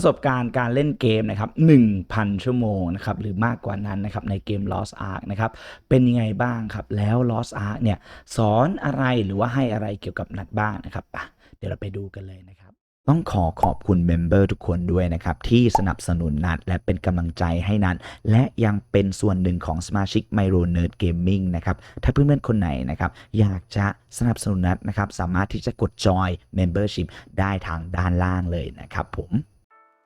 ประสบการณ์การเล่นเกมนะครับ1,000 ชั่วโมงนะครับหรือมากกว่านั้นนะครับในเกม Lost Ark นะครับเป็นยังไงบ้างครับ แล้ว Lost Ark เนี่ยสอนอะไรหรือว่าให้อะไรเกี่ยวกับนัดบ้างนะครับอะเดี๋ยวเราไปดูกันเลยนะครับต้องขอขอบคุณเมมเบอร์ทุกคนด้วยนะครับ ที่สนับสนุนนัดและเป็นกำลังใจให้นัดและยังเป็นส่วนหนึ่งของสมาชิก m y r o Nerd Gaming นะครับ ถ้าเพื่อนๆคนไหนนะครับ อยากจะสนับสนุนนัดนะครับ สามารถที่จะกดจอย Membership ได้ทางด้านล่างเลยนะครับผม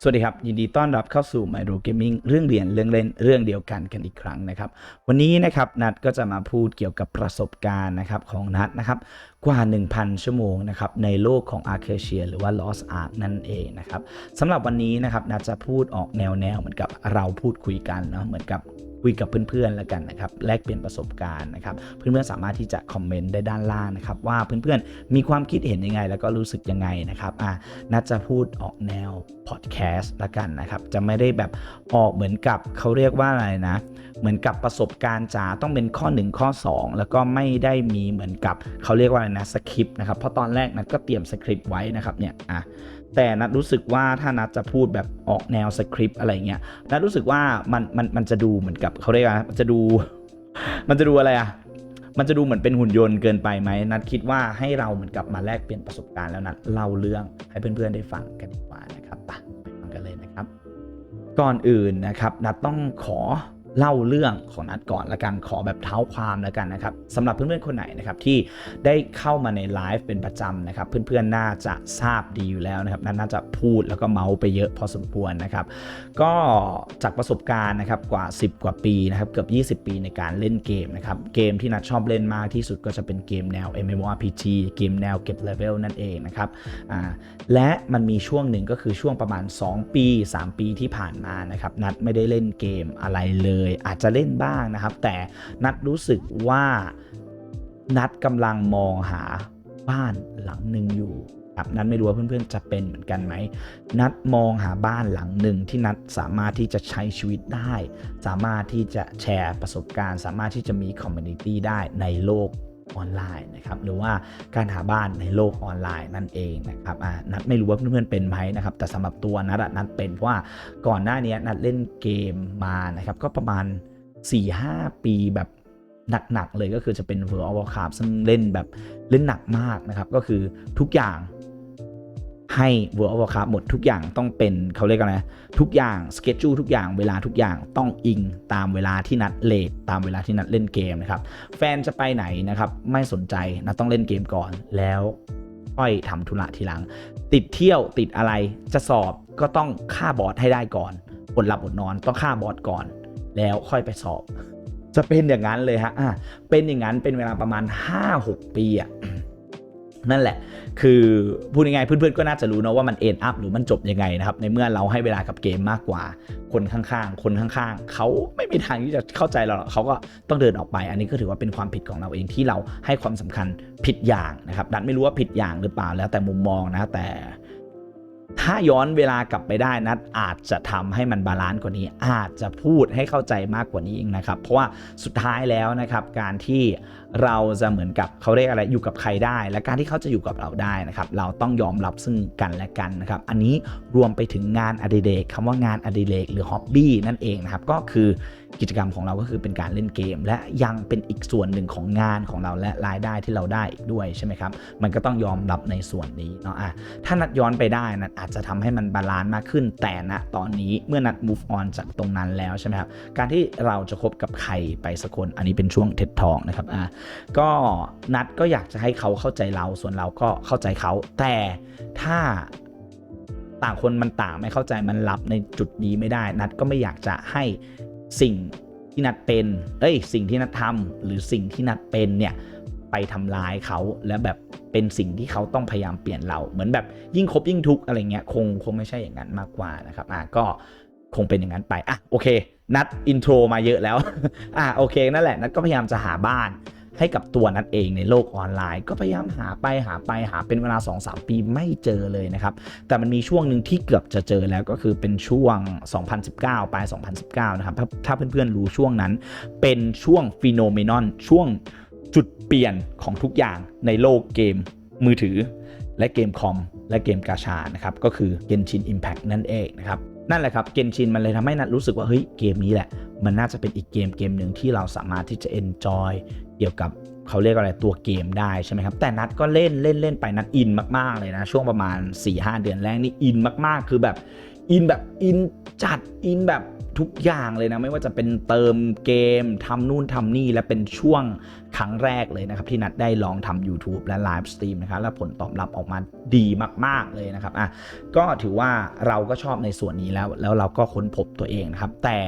สวัสดีครับ ยินดีต้อนรับเข้าสู่ m y r o Gaming เรื่องเรียนเรื่องเล่นเรื่องเดียวกันกันอีกครั้งนะครับ วันนี้นะครับนัดก็จะมาพูดเกี่ยวกับประสบการณ์นะครับของนัดนะครับกว่า 1,000 ชั่วโมงนะครับในโลกของ a r c a c i a หรือว่า Lost Ark นั่นเองนะครับสำหรับวันนี้นะครับนัดจะพูดออกแนวแนวเหมือนกับเราพูดคุยกันเนาะเหมือนกับ คุยกับเพื่อนๆแล้วกันนะครับแลกเปลี่ยนประสบการณ์นะครับเพื่อนๆสามารถที่จะคอมเมนต์ได้ด้านล่างนะครับว่าเพื่อนๆมีความคิดเห็นยังไง แล้วก็รู้สึกยังไงนะครับอะนัดจะพูดออกแนวพอดแคสต์ละกันนะครับจะไม่ได้แบบออกเหมือนกับเขาเรียกว่าอะไรนะ เหมือนกับประสบการณ์จ๋าต้องเป็นข้อ 1 ข้อ 2 แล้วก็ไม่ได้มีเหมือนกับเขาเรียกว่าอะไรนะสคริปต์นะครับเพราะตอนแรกนัดก็เตรียมสคริปต์ไว้นะครับเนี่ยอะแต่นัดรู้สึกว่าถ้านัดจะพูดแบบออกแนวสคริปต์อะไรเงี้ยนัดรู้สึกว่ามันมันมันจะดูเหมือนกับเขาเรียกว่ามันจะดู มันจะดูอะไรอะมันจะดูเหมือนเป็นหุ่นยนต์เกินไปไหมนัดคิดว่าให้เราเหมือนกับมาแลกเปลี่ยนประสบการณ์แล้วนัดเล่าเรื่องให้เพื่อนๆได้ฟังกันดีกว่านะครับไปไปฟังกันเลยนะครับ ก่อนอื่นนะครับนัดต้องขอ เล่าเรื่องของนัดก่อนละกันขอแบบเท้าความแล้วกันนะครับสำหรับเพื่อนๆคนไหนนะครับที่ได้เข้ามาในไลฟ์เป็นประจำนะครับเพื่อนๆน่าจะทราบดีอยู่แล้วนะครับนัดน่าจะพูดแล้วก็เมาส์ไปเยอะพอสมควรนะครับ ก็จากประสบการณ์นะครับกว่า 10 กว่าปีนะครับเกือบ 20 ปีในการเล่นเกมนะครับเกมที่นัดชอบเล่นมากที่สุดก็จะเป็นเกมแนว MMORPG เกมแนวเก็บเลเวลนั่นเองนะครับและมันมีช่วงหนึ่งก็คือช่วงประมาณ 2 ปี 3 ปีที่ผ่านมานะครับนัดไม่ได้เล่นเกมอะไรเลยอาจจะเล่นบ้างนะครับ แต่นัดรู้สึกว่านัดกำลังมองหาบ้านหลังหนึ่งอยู่ครับนัดไม่รู้ว่าเพื่อนๆจะเป็นเหมือนกันไหม นัดมองหาบ้านหลังหนึ่งที่นัดสามารถที่จะใช้ชีวิตได้ สามารถที่จะแชร์ประสบการณ์ สามารถที่จะมีคอมมูนิตี้ได้ในโลก ออนไลน์นะครับหรือว่าการหาบ้านในโลกออนไลน์นั่นเองนะครับอ่านัดไม่รู้ว่าเพื่อนๆเป็นไหมนะครับแต่สำหรับตัวนัดนัดเป็นเพราะว่าก่อนหน้านี้นัดเล่นเกมมานะครับก็ประมาณ 4-5 ปีแบบหนักๆเลยก็คือจะเป็น World of Warcraft ซึ่งเล่นแบบเล่นหนักมากนะครับก็คือทุกอย่าง ให้ World of Warcraft หมดทุกอย่างต้องเป็นเขาเรียกกันนะ ทุกอย่างสเกจจูทุกอย่างเวลาทุกอย่างต้องอิงตามเวลาที่นัดเลทตามเวลาที่นัดเล่นเกมนะครับ แฟนจะไปไหนนะครับ ไม่สนใจนะต้องเล่นเกมก่อนแล้วค่อยทำธุระทีหลัง ติดเที่ยวติดอะไรจะสอบก็ต้องฆ่าบอสให้ได้ก่อนอดหลับอดนอนต้องฆ่าบอสก่อน แล้วค่อยไปสอบ จะเป็นอย่างนั้นเลยฮะอะเป็นอย่างนั้นเป็นเวลาประมาณ 5-6 ปีอะ นั่นแหละ คือพูดยังไงเพื่อนๆก็น่าจะรู้นะว่ามันเอ็นอัพหรือมันจบยังไงนะครับ ในเมื่อเราให้เวลากับเกมมากกว่า คนข้างๆ คนข้างๆ เขาไม่มีทางที่จะเข้าใจเราหรอกเขาก็ต้องเดินออกไป อันนี้ก็ถือว่าเป็นความผิดของเราเองที่เราให้ความสำคัญผิดอย่างนะครับ ดันไม่รู้ว่าผิดอย่างหรือเปล่าแล้วแต่มุมมองนะแต่ถ้าย้อนเวลากลับไปได้นัดอาจจะทำให้มันบาลานซ์กว่านี้ อาจจะพูดให้เข้าใจมากกว่านี้เองนะครับ เพราะว่าสุดท้ายแล้วนะครับการที่ เราจะเหมือนกับเขาเรียกอะไรอยู่กับใครได้ และการที่เขาจะอยู่กับเราได้นะครับเราต้องยอมรับซึ่งกันและกันนะครับอันนี้รวมไปถึงงานอดิเรกคำว่างานอดิเรกหรือฮ็อบบี้นั่นเองนะครับก็คือกิจกรรมของเราก็คือเป็นการเล่นเกม และยังเป็นอีกส่วนหนึ่งของงานของเราและรายได้ที่เราได้อีกด้วยใช่ไหมครับมันก็ต้องยอมรับในส่วนนี้เนาะอะถ้านัดย้อนไปได้นัดอาจจะทำให้มันบาลานซ์มากขึ้นแต่ณตอนนี้เมื่อนัด move on จากตรงนั้นแล้วใช่ไหมครับการที่เราจะคบกับใครไปสักคนอันนี้เป็นช่วงเท็ดทองนะครับอะก็นัดก็อยากจะให้เขาเข้าใจเราส่วนเราก็เข้าใจเขา แต่ถ้าต่างคนมันต่างไม่เข้าใจมันรับในจุดนี้ไม่ได้ นัดก็ไม่อยากจะให้สิ่งที่นัดเป็นเอ้ยสิ่งที่นัดทำหรือสิ่งที่นัดเป็นเนี่ยไปทำร้ายเขาและแบบเป็นสิ่งที่เขาต้องพยายามเปลี่ยนเรา เหมือนแบบยิ่งคบยิ่งทุกข์อะไรเงี้ยคงคงไม่ใช่อย่างนั้นมากกว่านะครับอะก็คงเป็นอย่างนั้นไปอะโอเค นัดอินโทรมาเยอะแล้วอะโอเคนั่นแหละนัดก็พยายามจะหาบ้าน ให้กับตัวนัดเองในโลกออนไลน์ ก็พยายามหาไปหาไปหาเป็นเวลา 2-3 ปีไม่เจอเลยนะครับ แต่มันมีช่วงหนึ่งที่เกือบจะเจอแล้วก็คือเป็นช่วง 2019 ปลาย 2019 นะครับถ้าถ้าเพื่อนๆรู้ช่วงนั้น เป็นช่วงฟีโนเมนอนช่วงจุดเปลี่ยนของทุกอย่างในโลกเกมมือถือ และเกมคอมและเกมกาชานะครับก็คือ Genshin Impact นั่นเองนะครับนั่นแหละครับ Genshin มันเลยทำให้นัดรู้สึกว่าเฮ้ยเกมนี้แหละ มันน่าจะเป็นอีกเกมเกมหนึ่งที่เราสามารถที่จะ enjoy เกี่ยวกับเขาเรียกอะไรตัวเกมได้ใช่ไหมครับ แต่นัดก็เล่นเล่นเล่นไปนัดอินมากๆเลยนะ ช่วงประมาณ 4-5 เดือนแรกนี่อินมากๆ คือแบบอินแบบอินจัดอินแบบทุกอย่างเลยนะ ไม่ว่าจะเป็นเติมเกมทำนู่นทำนี่ และเป็นช่วงครั้งแรกเลยนะครับ ที่นัดได้ลองทำ YouTube และไลฟ์สตรีมนะครับ และผลตอบรับออกมาดีมาก ๆ เลยนะครับอะก็ถือว่าเราก็ชอบในส่วนนี้แล้ว แล้วเราก็ค้นพบตัวเองนะครับ แต่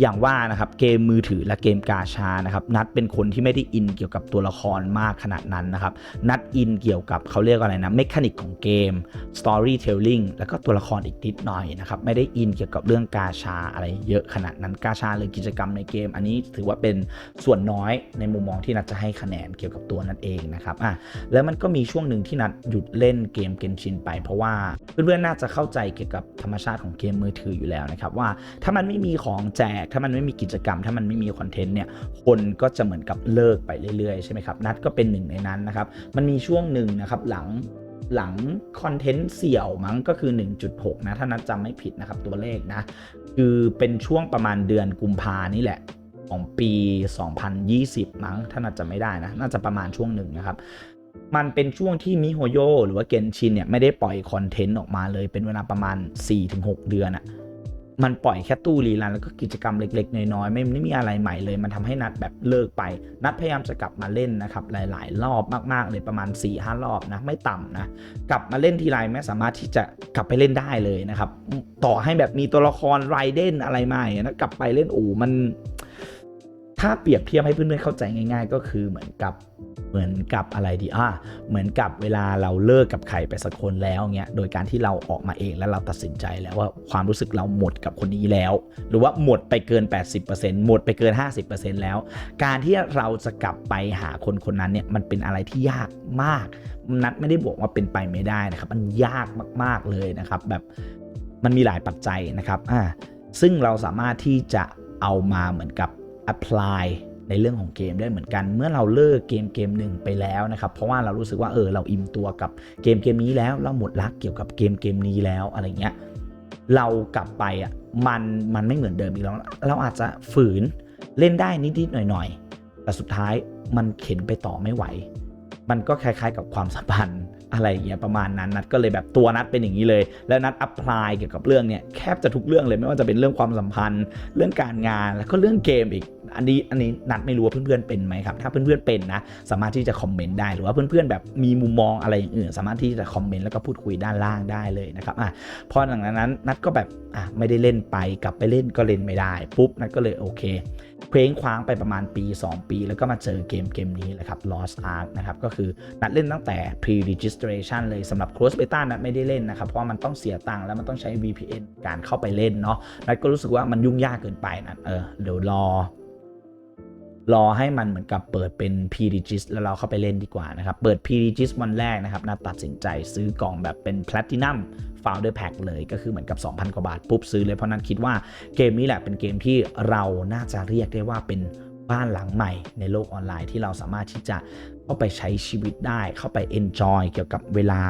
อย่างว่านะครับเกมมือถือและเกมกาชานะครับนัดเป็นคนที่ไม่ได้อินเกี่ยวกับตัวละครมากขนาดนั้นนะครับ นัดอินเกี่ยวกับเขาเรียกว่าอะไรนะเมคานิกของเกม Storytelling แล้วก็ตัวละครอีกนิดหน่อยนะครับไม่ได้อินเกี่ยวกับเรื่องกาชาอะไรเยอะขนาดนั้นกาชาหรือกิจกรรมในเกม อันนี้ถือว่าเป็นส่วนน้อยในมุมมองที่นัดจะให้คะแนนเกี่ยวกับตัวนัดเองนะครับอะแล้วมันก็มีช่วงหนึ่งที่นัดหยุดเล่นเกมเกนชินไป เพราะว่าเพื่อนๆน่าจะเข้าใจเกี่ยวกับธรรมชาติของเกมมือถืออยู่แล้วนะครับว่าถ้ามันไม่มีของแจก ถ้ามันไม่มีกิจกรรม ถ้ามันไม่มีคอนเทนต์เนี่ยคนก็จะเหมือนกับเลิกไปเรื่อยๆใช่ไหมครับนัดก็เป็นหนึ่งในนั้นนะครับมันมีช่วงหนึ่งนะครับหลังหลังคอนเทนต์เสี่ยวมั้งก็คือ 1.6 นะ ถ้านัดจำไม่ผิดนะครับตัวเลขนะ คือเป็นช่วงประมาณเดือนกุมภานี่แหละของปี 2020 มั้งถ้าน่าจะไม่ได้นะ น่าจะประมาณช่วงหนึ่งนะครับ มันเป็นช่วงที่มิโฮโยหรือว่าเกนชินเนี่ย ไม่ได้ปล่อยคอนเทนต์ออกมาเลยเป็นเวลาประมาณ 4-6 เดือนอะ มันปล่อยแค่ตู้รีลันแล้วก็กิจกรรมเล็ก ๆ น้อยๆไม่ไม่มีอะไรใหม่เลย มันทำให้นัดแบบเลิกไป นัดพยายามจะกลับมาเล่นนะครับหลาย ๆ รอบมากๆเลยประมาณ4-5รอบนะไม่ต่ำนะกลับมาเล่นทีไรไม่สามารถที่จะกลับไปเล่นได้เลยนะครับต่อให้แบบมีตัวละครไรเดนอะไรมาอย่างเงี้ยนะกลับไปเล่นโอ้มัน ถ้าเปรียบเทียบให้เพื่อนๆเข้าใจง่าย ๆ ก็คือเหมือนกับเหมือนกับอะไรดีอะเหมือนกับเวลาเราเลิกกับใครไปสักคนแล้วเงี้ยโดยการที่เราออกมาเองแล้วเราตัดสินใจแล้วว่าความรู้สึกเราหมดกับคนนี้แล้ว หรือว่าหมดไปเกิน 80%หมดไปเกิน 50%แล้ว การที่เราจะกลับไปหาคนคนนั้นเนี่ยมันเป็นอะไรที่ยากมาก นัดไม่ได้บอกว่าเป็นไปไม่ได้นะครับ มันยากมากๆเลยนะครับ แบบมันมีหลายปัจจัยนะครับอ่าซึ่งเราสามารถที่จะเอามาเหมือนกับ apply ในเรื่องของเกมได้เหมือนกัน เมื่อเราเลิกเกมเกมหนึ่งไปแล้วนะครับ เพราะว่าเรารู้สึกว่าเออเราอิ่มตัวกับเกมเกมนี้แล้ว เราหมดรักเกี่ยวกับเกมเกมนี้แล้วอะไรเงี้ยเรากลับไปอะมันมันไม่เหมือนเดิมอีกแล้วเราอาจจะฝืนเล่นได้นิดๆหน่อยๆ แต่สุดท้ายมันเข็นไปต่อไม่ไหว มันก็คล้ายๆ กับความสัมพันธ์อะไรอย่างเงี้ยประมาณนั้นนัดก็เลยแบบตัวนัดเป็นอย่างนี้เลย แล้วนัดอัพพลายเกี่ยวกับเรื่องเนี่ยแคบจะทุกเรื่องเลยไม่ว่าจะเป็นเรื่องความสัมพันธ์ เรื่องการงานแล้วก็เรื่องเกมอีก อันนี้อันนี้นัดไม่รู้ว่าเพื่อนๆเป็นไหมครับ ถ้าเพื่อนๆเป็นนะ สามารถที่จะคอมเมนต์ได้ หรือว่าเพื่อนๆแบบมีมุมมองอะไรอย่างอื่น สามารถที่จะคอมเมนต์แล้วก็พูดคุยด้านล่างได้เลยนะครับอะพอหลังจากนั้นนัดก็แบบอะไม่ได้เล่นไปกลับไปเล่นก็เล่นไม่ได้ ปุ๊บนัดก็เลยโอเคเคว้งคว้างไปประมาณปี 2 ปี แล้วก็มาเจอเกมเกมนี้แหละครับ Lost Ark นะครับก็คือนัดเล่นตั้งแต่ pre-registration เลยสำหรับ close beta นัดไม่ได้เล่นนะครับ เพราะมันต้องเสียตังค์แล้วมันต้องใช้ VPN การเข้าไปเล่นเนาะนัดก็รู้สึกว่ามันยุ่งยากเกินไปนะเออเดี๋ยวรอ รอให้มันเหมือนกับเปิดเป็น p r e g i s แล้วเราเข้าไปเล่นดีกว่านะครับ เปิด p r e g i s วันแรกนะครับนาตัดสินใจซื้อกล่องแบบเป็น Platinum Founder Pack เลยก็คือเหมือนกับ 2,000 กว่าบาท ปุ๊บซื้อเลยเพราะนั้นคิดว่าเกมนี้แหละเป็นเกมที่เราน่าจะเรียกได้ว่าเป็นบ้านหลังใหม่ในโลกออนไลน์ที่เราสามารถที่จะเข้าไปใช้ชีวิตได้ เข้าไป enjoy เกี่ยวกับเวลา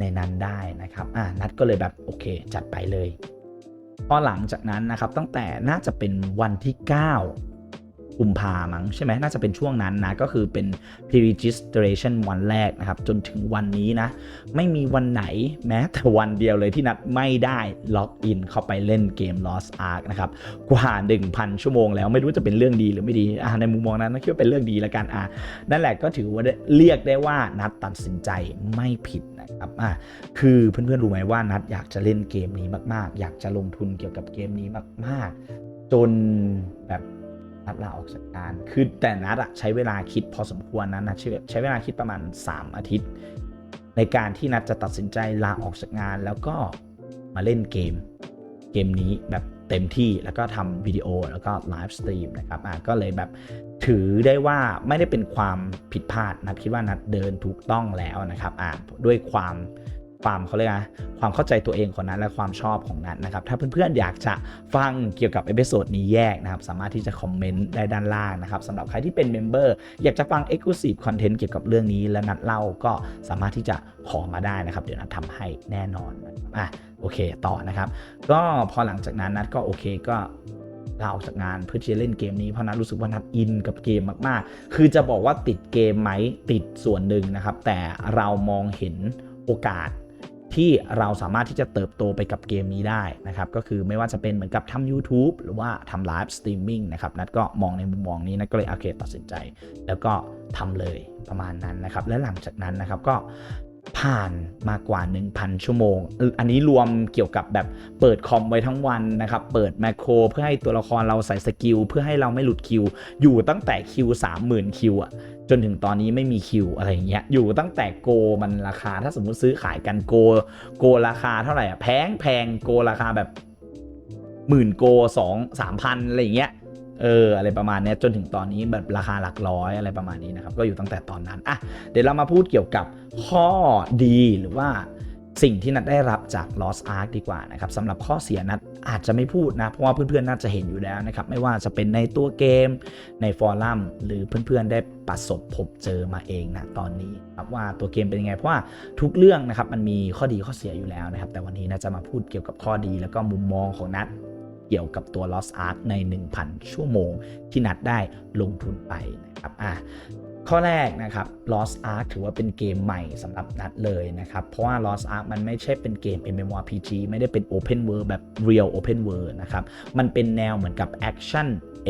ในนั้นได้นะครับอะนัดก็เลยแบบโอเค จัดไปเลยพอหลังจากนั้นนะครับตั้งแต่น่าจะเป็นวันที่ 9 กุมภามั้งใช่ไหมน่าจะเป็นช่วงนั้นนะ ก็คือเป็น pre-registration วันแรกนะครับ จนถึงวันนี้นะ ไม่มีวันไหนแม้แต่วันเดียวเลยที่นัดไม่ได้ล็อกอินเข้าไปเล่นเกม Lost Ark นะครับ กว่า 1,000 ชั่วโมงแล้วไม่รู้จะเป็นเรื่องดีหรือไม่ดีในมุมมองนั้นนะคิดว่าเป็นเรื่องดีแล้วกันอ่านั่นแหละก็ถือว่าเรียกได้ว่านัดตัดสินใจไม่ผิดนะครับอ่าคือเพื่อนๆรู้ไหมว่านัดอยากจะเล่นเกมนี้มากๆ อยากจะลงทุนเกี่ยวกับเกมนี้มาก ๆ จนแบบ นัดลาออกจากงาน คือแต่นัดอะใช้เวลาคิดพอสมควรนะนะใช้ใช้เวลาคิดประมาณ 3 อาทิตย์ ในการที่นัดจะตัดสินใจลาออกจากงาน แล้วก็มาเล่นเกม เกมนี้แบบเต็มที่แล้วก็ทำวิดีโอแล้วก็ไลฟ์สตรีมนะครับอะก็เลยแบบถือได้ว่าไม่ได้เป็นความผิดพลาดนัดคิดว่านัดเดินถูกต้องแล้วนะครับอะด้วยความความเขาเรียกนะ ความเข้าใจตัวเองของนัทและความชอบของนัทนะครับถ้าเพื่อนๆอยากจะฟังเกี่ยวกับเอพิโซดนี้แยกนะครับสามารถที่จะคอมเมนต์ได้ด้านล่างนะครับสำหรับใครที่เป็นเมมเบอร์อยากจะฟัง Exclusive Content เกี่ยวกับเรื่องนี้และนัดเล่าก็สามารถที่จะขอมาได้นะครับ เดี๋ยวนัดทำให้แน่นอนอะโอเคต่อนะครับ ก็พอหลังจากนั้นนัดก็โอเคก็ลาออกจากงานเพื่อที่จะเล่นเกมนี้เพราะนัดรู้สึกว่านัดอินกับเกมมากๆ คือจะบอกว่าติดเกมไหมติดส่วนหนึ่งนะครับ แต่เรามองเห็นโอกาส ที่เราสามารถที่จะเติบโตไปกับเกมนี้ได้นะครับ ก็คือไม่ว่าจะเป็นเหมือนกับทำ YouTube หรือว่าทำไลฟ์สตรีมมิ่งนะครับ นัดก็มองในมุมมองนี้นัดก็เลยโอเคตัดสินใจ แล้วก็ทำเลยประมาณนั้นนะครับ และหลังจากนั้นนะครับก็ผ่านมากว่า 1,000 ชั่วโมงอออันนี้รวมเกี่ยวกับแบบเปิดคอมไว้ทั้งวันนะครับ เปิดแมคโครเพื่อให้ตัวละครเราใส่สกิล เพื่อให้เราไม่หลุดคิว อยู่ตั้งแต่คิว 30,000 คิวอะ จนถึงตอนนี้ไม่มีคิวอะไรอย่างเงี้ยอยู่ตั้งแต่โกมันราคาถ้าสมมุติซื้อขายกันโก โกราคาเท่าไหร่อะแพงแพงโกราคาแบบหมื่นโกสองสามพันอะไรอย่างเงี้ยเอออะไรประมาณนี้จนถึงตอนนี้แบบราคาหลักร้อยอะไรประมาณนี้นะครับก็อยู่ตั้งแต่ตอนนั้นอะเดี๋ยวเรามาพูดเกี่ยวกับข้อดีหรือว่า สิ่งที่นัดได้รับจาก Lost Ark ดีกว่านะครับสำหรับข้อเสียนัดอาจจะไม่พูดนะ เพราะว่าเพื่อนๆน่าจะเห็นอยู่แล้วนะครับ ไม่ว่าจะเป็นในตัวเกมในฟอรัมหรือเพื่อนๆได้ประสบพบเจอมาเองนะตอนนี้ครับว่าตัวเกมเป็นยังไง เพราะว่าทุกเรื่องนะครับมันมีข้อดีข้อเสียอยู่แล้วนะครับ แต่วันนี้นะจะมาพูดเกี่ยวกับข้อดีแล้วก็มุมมองของนัดเกี่ยวกับตัว Lost Ark ใน 1,000 ชั่วโมงที่นัดได้ลงทุนไปนะครับอะ ข้อแรกนะครับ Lost Ark ถือว่าเป็นเกมใหม่สำหรับนัดเลยนะครับ เพราะว่า Lost Ark มันไม่ใช่เป็นเกม MMORPG ไม่ได้เป็น Open World แบบ Real Open World นะครับ มันเป็นแนวเหมือนกับ Action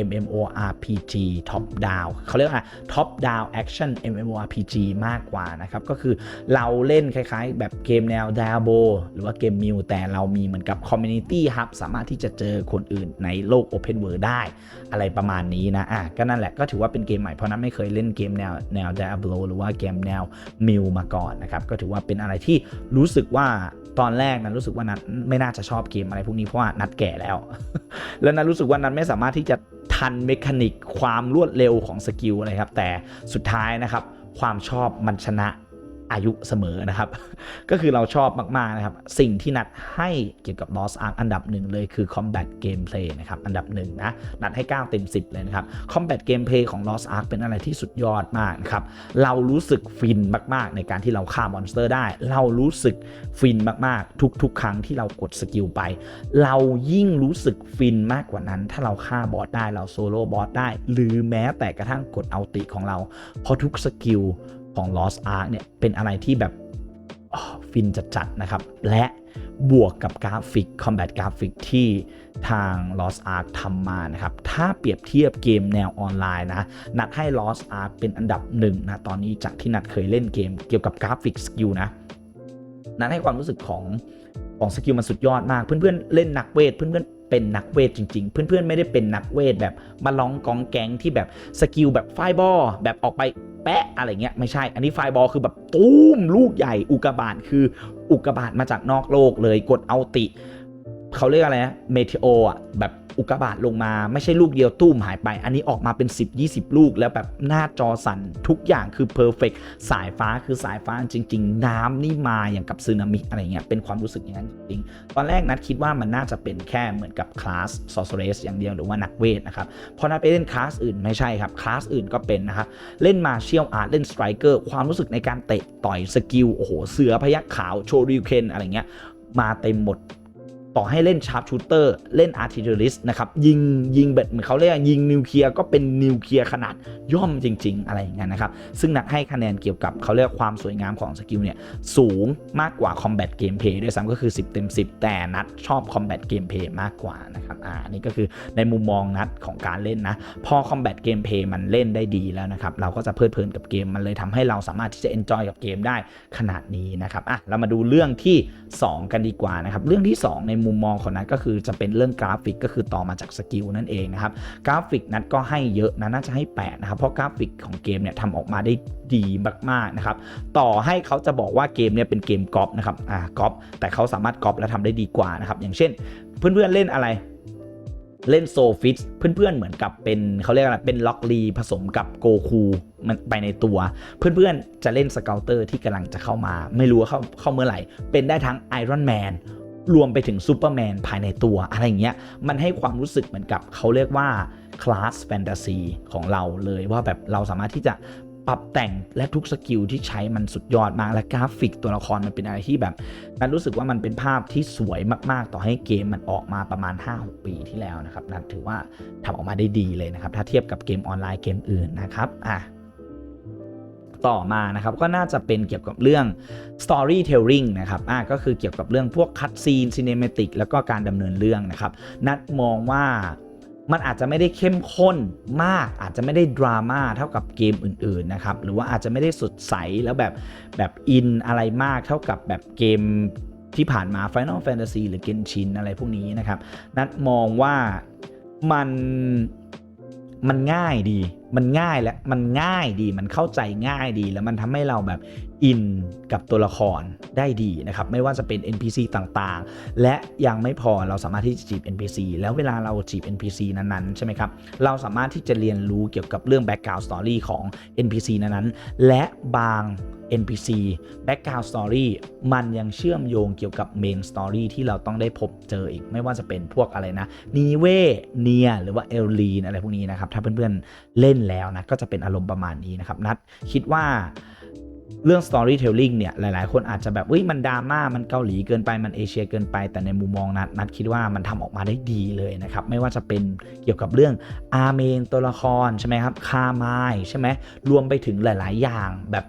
MMORPG Top Down เขาเรียกว่า Top Down Action MMORPG มากกว่านะครับ ก็คือเราเล่นคล้ายๆ แบบเกมแนว Diablo หรือว่าเกมมิวแต่เรามีเหมือนกับ Community Hub สามารถที่จะเจอคนอื่นในโลก Open World ได้ อะไรประมาณนี้นะอะก็นั่นแหละก็ถือว่าเป็นเกมใหม่เพราะนั้นไม่เคยเล่นเกมแนวแนว Diablo หรือว่าเกมแนวมิวมาก่อนนะครับก็ถือว่าเป็นอะไรที่รู้สึกว่า ตอนแรกนะรู้สึกว่านัทไม่น่าจะชอบเกมอะไรพวกนี้เพราะว่านัทแก่แล้ว แล้วนันรู้สึกว่านัทไม่สามารถที่จะทันเมคานิกความรวดเร็วของสกิลอะไรครับ แต่สุดท้ายนะครับ ความชอบมันชนะ อายุเสมอนะครับ ก็คือเราชอบมาก ๆ นะครับ สิ่งที่นัดให้เกี่ยวกับ Lost Ark อันดับหนึ่งเลยคือ Combat Gameplay นะครับ อันดับหนึ่งนะ นัดให้ 9 เต็ม 10 เลยนะครับ Combat Gameplay ของ Lost Ark เป็นอะไรที่สุดยอดมากนะครับ เรารู้สึกฟินมาก ๆ ในการที่เราฆ่ามอนสเตอร์ได้ เรารู้สึกฟินมาก ๆ ทุก ๆ ครั้งที่เรากดสกิลไป เรายิ่งรู้สึกฟินมากกว่านั้น ถ้าเราฆ่าบอสได้ เราโซโล่บอสได้ หรือแม้แต่กระทั่งกดเอาติของเรา เพราะทุกสกิล ของ Lost Ark เนี่ยเป็นอะไรที่แบบฟินจัดๆนะครับ และบวกกับกราฟิก Combat กราฟิกที่ทาง Lost Ark ทำมานะครับ ถ้าเปรียบเทียบเกมแนวออนไลน์นะ นัดให้ Lost Ark เป็นอันดับหนึ่งนะ ตอนนี้จากที่นัดเคยเล่นเกมเกี่ยวกับกราฟิกสกิลนะ นัดให้ความรู้สึกของของสกิลมันสุดยอดมาก เพื่อนๆเล่นนักเวท เพื่อนๆ เป็นนักเวทจริง ๆ เพื่อนๆไม่ได้เป็นนักเวทแบบมาลองกองแก๊งที่แบบสกิลแบบไฟบอลแบบออกไปแปะอะไรเงี้ยไม่ใช่ อันนี้ไฟบอลคือแบบตู้มลูกใหญ่อุกกาบาตคืออุกกาบาตมาจากนอกโลกเลยกดเอาติ เขาเรียกอะไรนะเมเทโออะแบบ อุกกาบาตลงมาไม่ใช่ลูกเดียวตุ้มหายไป อันนี้ออกมาเป็น 10-20 ลูกแล้วแบบหน้าจอสั่นทุกอย่างคือเพอร์เฟกสายฟ้าคือสายฟ้าจริง ๆ น้ำนี่มาอย่างกับซึนามิอะไรเงี้ยเป็นความรู้สึกอย่างนั้นจริงตอนแรกนัดคิดว่ามันน่าจะเป็นแค่เหมือนกับคลาสซอสเรสอย่างเดียวหรือว่านักเวทนะครับพอนัดไปเล่นคลาสอื่นไม่ใช่ครับคลาสอื่นก็เป็นนะครับเล่นมาเชียลอาร์ตเล่นสไตรเกอร์ความรู้สึกในการเตะต่อยสกิลโอ้โหเสือพยักขาวโชริวเคนอะไรเงี้ยมาเต็มหมด ต่อให้เล่นชาร์ปชูเตอร์เล่นอาร์ติ l ริสนะครับยิงยิงแบบเหมือนเขาเรียกยิงนิวเคลียร์ก็เป็นนิวเคลียร์ขนาดย่อมจริง ๆ อะไรอย่างเงี้ยนะครับ ซึ่งนัดให้คะแนนเกี่ยวกับเขาเรียกความสวยงามของสกิลเนี่ยสูงมากกว่า Combat Gameplay ด้วยซ้ำก็คือ 10 เต็ม 10 แต่นัดชอบ Combat Gameplay มากกว่านะครับอ่านี่ก็คือในมุมมองนัดของการเล่นนะ พอ Combat Gameplay มันเล่นได้ดีแล้วนะครับเราก็จะเพลิดเพลินกับเกมมันเลยทำให้เราสามารถที่จะ enjoy กับเกมได้ขนาดนี้นะครับอะเรามาดูเรื่องที่ 2 กันดีกว่านะครับเรื่องที่ 2 ในมุมมองของนัดก็คือจะเป็นเรื่องกราฟิกก็คือต่อมาจากสกิลนั่นเองนะครับกราฟิกนัดก็ให้เยอะนะน่าจะให้8นะครับเพราะกราฟิกของเกมเนี่ยทำออกมาได้ดีมากๆนะครับต่อให้เขาจะบอกว่าเกมเนี่ยเป็นเกมกอล์ฟนะครับอ่ากอล์ฟแต่เขาสามารถกอล์ฟและทำได้ดีกว่านะครับอย่างเช่น เพื่อนๆเล่นอะไรเล่นโซฟิตเพื่อนๆเหมือนกับเป็นเขาเรียกอะไรเป็นล็อกลีผสมกับโกคูมันไปในตัว เพื่อนๆจะเล่นสเกลเตอร์ที่กำลังจะเข้ามา ไม่รู้ว่าเข้าเข้าเมื่อไหร่ เป็นได้ทั้งไอรอนแมน รวมไปถึงซูเปอร์แมนภายในตัวอะไรเงี้ย มันให้ความรู้สึกเหมือนกับเขาเรียกว่าคลาสแฟนตาซีของเราเลยว่าแบบเราสามารถที่จะปรับแต่งและทุกสกิลที่ใช้มันสุดยอดมาก และกราฟิกตัวละครมันเป็นอะไรที่แบบนันรู้สึกว่ามันเป็นภาพที่สวยมากๆ ต่อให้เกมมันออกมาประมาณ 5-6 ปีที่แล้วนะครับนันถือว่าทำออกมาได้ดีเลยนะครับ ถ้าเทียบกับเกมออนไลน์เกมอื่นนะครับอะ ต่อมานะครับก็น่าจะเป็นเกี่ยวกับเรื่อง storytelling นะครับอะก็คือเกี่ยวกับเรื่องพวกคัตซีนซีเนมติกแล้วก็การดำเนินเรื่องนะครับนัดมองว่ามันอาจจะไม่ได้เข้มข้นมาก อาจจะไม่ได้ดราม่าเท่ากับเกมอื่นๆนะครับหรือว่าอาจจะไม่ได้สดใสแล้วแบบแบบอินอะไรมากเท่ากับแบบเกมที่ผ่านมา Final Fantasy หรือ Genshin อะไรพวกนี้นะครับ นัดมองว่ามันมันง่ายดี มันง่ายและมันง่ายดีมันเข้าใจง่ายดี แล้วมันทำให้เราแบบอินกับตัวละครได้ดีนะครับ ไม่ว่าจะเป็น NPC ต่างๆ และยังไม่พอเราสามารถที่จะจีบ NPC แล้วเวลาเราจีบ NPC นั้นๆ ใช่ไหมครับ เราสามารถที่จะเรียนรู้เกี่ยวกับเรื่อง background story ของ NPC นั้นๆ และบาง NPC background story มันยังเชื่อมโยงเกี่ยวกับ main story ที่เราต้องได้พบเจออีก ไม่ว่าจะเป็นพวกอะไรนะนีเวเนียหรือว่าเอลลีนอะไรพวกนี้นะครับ ถ้าเพื่อนๆเล่นแล้วนะก็จะเป็นอารมณ์ประมาณนี้นะครับนัดคิดว่าเรื่อง storytelling เนี่ยหลาย ๆ คนอาจจะแบบเฮ้ยมันดราม่ามันเกาหลีเกินไปมันเอเชียเกินไป แต่ในมุมมองนัดนัดคิดว่ามันทำออกมาได้ดีเลยนะครับไม่ว่าจะเป็นเกี่ยวกับเรื่องอาเมนตัวละครใช่ไหมครับคาไมาใช่ไหมรวมไปถึงหลาย ๆ อย่างแบบ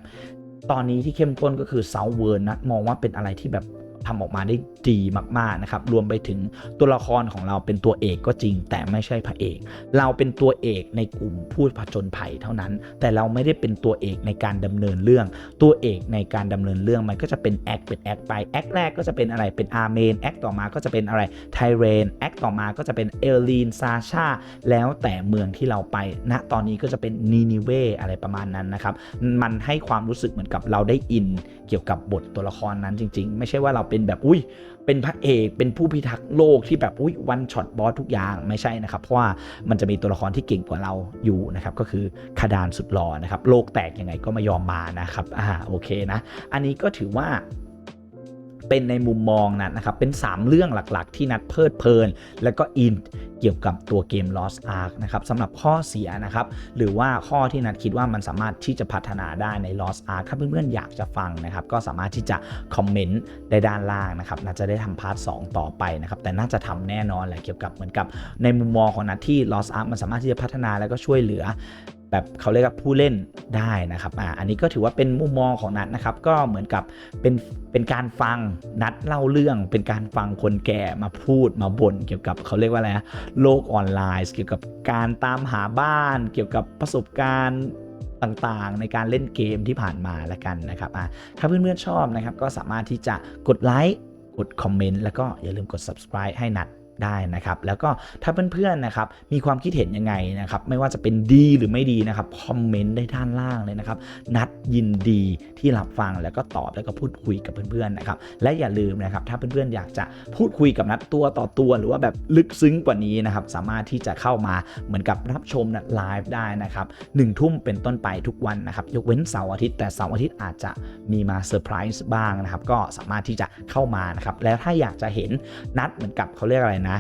ตอนนี้ที่เข้มข้นก็คือเซาเวิร์นนะมองว่าเป็นอะไรที่แบบ ทำออกมาได้ดีมากๆนะครับ รวมไปถึงตัวละครของเราเป็นตัวเอกก็จริง แต่ไม่ใช่พระเอก เราเป็นตัวเอกในกลุ่มพูดผจญภัยเท่านั้น แต่เราไม่ได้เป็นตัวเอกในการดำเนินเรื่อง ตัวเอกในการดำเนินเรื่องมันก็จะเป็นแอคเป็นแอคไปแอคแรกก็จะเป็นอะไรเป็นอาร์เมนแอคต่อมาก็จะเป็นอะไรไทเรนแอคต่อมาก็จะเป็นเอลลีนซาชาแล้วแต่เมืองที่เราไปณตอนนี้ก็จะเป็นนีนิเวอะไรประมาณนั้นนะครับมันให้ความรู้สึกเหมือนกับเราได้อิน เกี่ยวกับบทตัวละครนั้นจริง ๆ ไม่ใช่ว่าเราเป็นแบบอุ้ยเป็นพระเอกเป็นผู้พิทักษ์โลกที่แบบอุ้ยวันช็อตบอสทุกอย่างไม่ใช่นะครับ เพราะว่ามันจะมีตัวละครที่เก่งกว่าเราอยู่นะครับก็คือคาดานสุดหล่อนะครับโลกแตกยังไงก็ไม่ยอมมานะครับอ่าโอเคนะ อันนี้ก็ถือว่า เป็นในมุมมองนัดนะครับ เป็น 3 เรื่องหลักๆ ที่นัดเพลิดเพลิน แล้วก็อินเกี่ยวกับตัวเกม Lost Ark นะครับสำหรับข้อเสียนะครับ หรือว่าข้อที่นัดคิดว่ามันสามารถที่จะพัฒนาได้ใน Lost Ark ถ้าเพื่อนๆอยากจะฟังนะครับ ก็สามารถที่จะคอมเมนต์ได้ด้านล่างนะครับน่าจะได้ทำพาร์ท2ต่อไปนะครับ แต่น่าจะทำแน่นอนแหละเกี่ยวกับเหมือนกับในมุมมองของนัดที่ Lost Ark มันสามารถที่จะพัฒนาแล้วก็ช่วยเหลือ แบบเขาเรียกว่าผู้เล่นได้นะครับอ่าอันนี้ก็ถือว่าเป็นมุมมองของนัดนะครับ ก็เหมือนกับเป็นเป็นการฟังนัดเล่าเรื่อง เป็นการฟังคนแก่มาพูดมาบ่นเกี่ยวกับเขาเรียกว่าอะไรนะโลกออนไลน์ เกี่ยวกับการตามหาบ้าน เกี่ยวกับประสบการณ์ต่างๆ ในการเล่นเกมที่ผ่านมาละกันนะครับอ่าถ้าเพื่อนๆชอบนะครับ ก็สามารถที่จะกดไลค์กดคอมเมนต์แล้วก็อย่าลืมกด subscribe ให้นัด ได้นะครับ แล้วก็ถ้าเพื่อนๆนะครับมีความคิดเห็นยังไงนะครับ ไม่ว่าจะเป็นดีหรือไม่ดีนะครับคอมเมนต์ได้ด้านล่างเลยนะครับ นัดยินดีที่รับฟังแล้วก็ตอบแล้วก็พูดคุยกับเพื่อนๆนะครับ และอย่าลืมนะครับ ถ้าเพื่อนๆอยากจะพูดคุยกับนัดตัวต่อตัว หรือว่าแบบลึกซึ้งกว่านี้นะครับ สามารถที่จะเข้ามาเหมือนกับรับชมนัดไลฟ์ได้นะครับหนึ่งทุ่มเป็นต้นไปทุกวันนะครับ ยกเว้นเสาร์อาทิตย์แต่เสาร์อาทิตย์อาจจะมีมาเซอร์ไพรส์บ้างนะครับ ก็สามารถที่จะเข้ามานะครับ แล้วถ้าอยากจะเห็นนัดเหมือนกับเขาเรียกอะไรนะ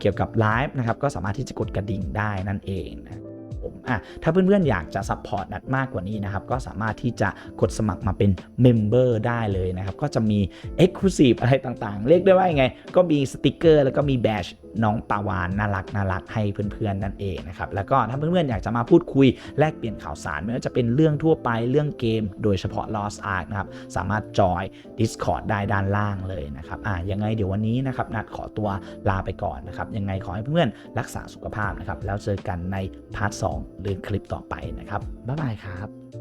เกี่ยวกับไลฟ์นะครับก็สามารถที่จะกดกระดิ่งได้นั่นเองนะ ผมอะถ้าเพื่อนๆอยากจะซัพพอร์ตนัดมากกว่านี้นะครับ ก็สามารถที่จะกดสมัครมาเป็นเมมเบอร์ได้เลยนะครับ ก็จะมี Exclusive อะไรต่างๆ เรียกได้ว่ายังไง ก็มีสติกเกอร์แล้วก็มีแบชน้องปาวานน่ารักน่ารักให้เพื่อนๆนั่นเองนะครับ แล้วก็ถ้าเพื่อนๆอยากจะมาพูดคุยแลกเปลี่ยนข่าวสารไม่ว่าจะเป็นเรื่องทั่วไปเรื่องเกม โดยเฉพาะ Lost Ark นะครับสามารถจอย Discord ได้ด้านล่างเลยนะครับอะยังไงเดี๋ยววันนี้นะครับนัดขอตัวลาไปก่อนนะครับยังไงขอให้เพื่อนๆรักษาสุขภาพนะครับแล้วเจอกันในพาร์ท2 หรือคลิปต่อไปนะครับ บ๊ายบายครับ